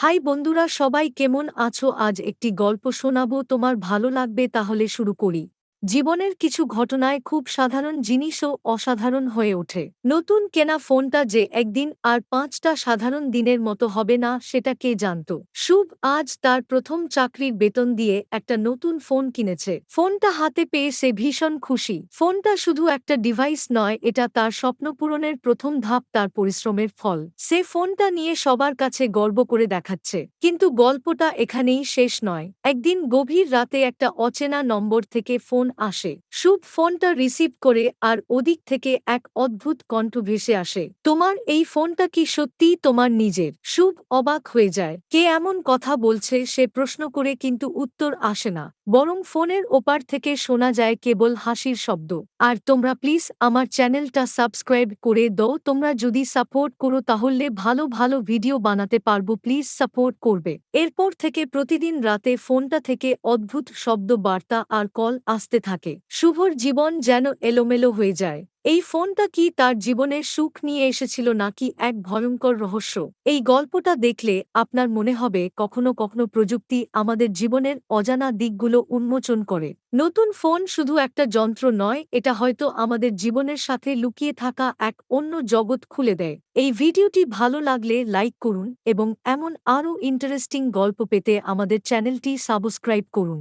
High বন্ধুরা সবাই কেমন আছো? আজ একটি গল্প শোনাবো। তোমার ভালো লাগবে তাহলে শুরু করি। জীবনের কিছু ঘটনায় খুব সাধারণ জিনিসও অসাধারণ হয়ে ওঠে। নতুন কেনা ফোনটা যে একদিন আর পাঁচটা সাধারণ দিনের মতো হবে না, সেটা কে জানত? শুভ আজ তার প্রথম চাকরির বেতন দিয়ে একটা নতুন ফোন কিনেছে। ফোনটা হাতে পেয়ে সে ভীষণ খুশি। ফোনটা শুধু একটা ডিভাইস নয়, এটা তার স্বপ্ন পূরণের প্রথম ধাপ তার পরিশ্রমের ফল। সে ফোনটা নিয়ে সবার কাছে গর্ব করে দেখাচ্ছে। কিন্তু গল্পটা এখানেই শেষ নয়। একদিন গভীর রাতে একটা অচেনা নম্বর থেকে ফোন আসে। শুভ ফোনটা রিসিভ করে আর ওদিক থেকে এক অদ্ভুত কণ্ঠ ভেসে আসে, তোমার এই ফোনটা কি সত্যিই তোমার নিজের? শুভ অবাক হয়ে যায়, কে এমন কথা বলছে? সে প্রশ্ন করে কিন্তু উত্তর আসে না। বরং ফোনের ওপার থেকে শোনা যায় কেবল হাসির শব্দ। আর তোমরা প্লিজ আমার চ্যানেলটা সাবস্ক্রাইব করে দাও। তোমরা যদি সাপোর্ট করো তাহলে ভালো ভালো ভিডিও বানাতে পারব। প্লিজ সাপোর্ট করবে। এরপর থেকে প্রতিদিন রাতে ফোনটা থেকে অদ্ভুত শব্দ বার্তা আর কল আসতে থাকে। শুভর জীবন যেন এলোমেলো হয়ে যায়। এই ফোনটা কি তার জীবনের সুখ নিয়ে এসেছিল নাকি এক ভয়ঙ্কর রহস্য? এই গল্পটা দেখলে আপনার মনে হবে কখনো কখনো প্রযুক্তি আমাদের জীবনের অজানা দিকগুলো উন্মোচন করে। নতুন ফোন শুধু একটা যন্ত্র নয়, এটা হয়তো আমাদের জীবনের সাথে লুকিয়ে থাকা এক অন্য জগৎ খুলে দেয়। এই ভিডিওটি ভালো লাগলে লাইক করুন এবং এমন আরও ইন্টারেস্টিং গল্প পেতে আমাদের চ্যানেলটি সাবস্ক্রাইব করুন।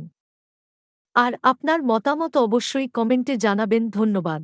আর আপনার মতামত অবশ্যই কমেন্টে জানাবেন, ধন্যবাদ।